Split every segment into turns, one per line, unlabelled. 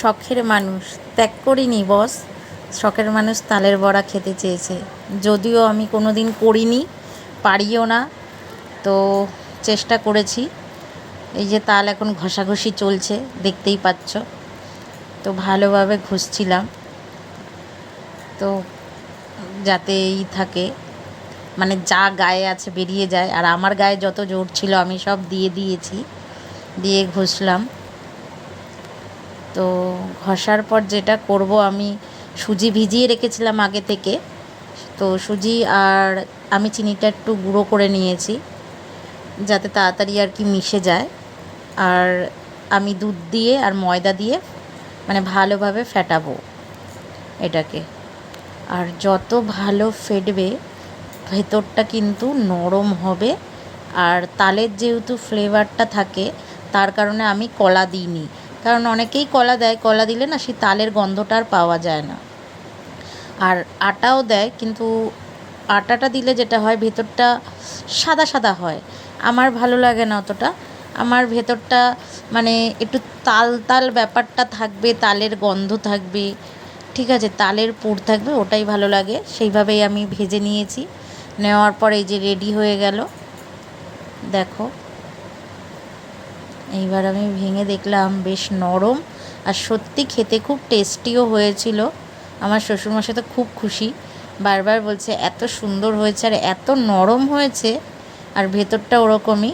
শখের মানুষ। ত্যাগ করিনি, বস। শখের মানুষ তালের বড়া খেতে চেয়েছে। যদিও আমি কোনো দিন করিনি, পারিও না। তো চেষ্টা করেছি। এই যে তাল এখন ঘষাঘষি চলছে, দেখতেই পাচ্ছ। তো ভালোভাবে ঘষছিলাম। তো যাতে এই থাকে। মানে যা গায়ে আছে বেরিয়ে যায়। আর আমার গায়ে যত জোর ছিল আমি সব দিয়ে দিয়েছি। দিয়ে ঘষলাম। তো ঘষার পর যেটা করব, আমি সুজি ভিজিয়ে রেখেছিলাম আগে থেকে। তো সুজি আর আমি চিনিটা একটু গুঁড়ো করে নিয়েছি, যাতে তাড়াতাড়ি আর কি মিশে যায়। আর আমি দুধ দিয়ে আর ময়দা দিয়ে মানে ভালোভাবে ফেটাবো এটাকে। আর যত ভালো ফেটবে, ভেতরটা কিন্তু নরম হবে। আর তালের যেহেতু ফ্লেভারটা থাকে, তার কারণে আমি কলা দিইনি। কারণ অনেকেই কলা দেয়, কলা দিলে না সেই তালের গন্ধটা আর পাওয়া যায় না। আর আটাও দেয়, কিন্তু আটাটা দিলে যেটা হয় ভেতরটা সাদা সাদা হয়। আমার ভালো লাগে না অতটা। আমার ভেতরটা মানে একটু তাল তাল ব্যাপারটা থাকবে, তালের গন্ধ থাকবে, ঠিক আছে, তালের পুর থাকবে, ওটাই ভালো লাগে। সেইভাবেই আমি ভেজে নিয়েছি। নেওয়ার পর এই যে রেডি হয়ে গেল। দেখো। এইবার আমি ভেঙে দেখলাম বেশ নরম আর সত্যি খেতে খুব টেস্টিও হয়েছিল। আমার শ্বশুরমশাই তো খুব খুশি। বারবার বলছে, এত সুন্দর হয়েছে আর এত নরম হয়েছে আর ভেতরটা ওরকমই।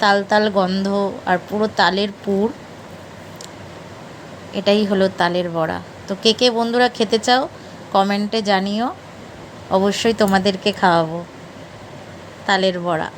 তাল তাল গন্ধ আর পুরো তালের পুর। এটাই হলো তালের বড়া। তো কে কে বন্ধুরা খেতে চাও, কমেন্টে জানিও। অবশ্যই তোমাদেরকে খাওয়াবো তালের বড়া।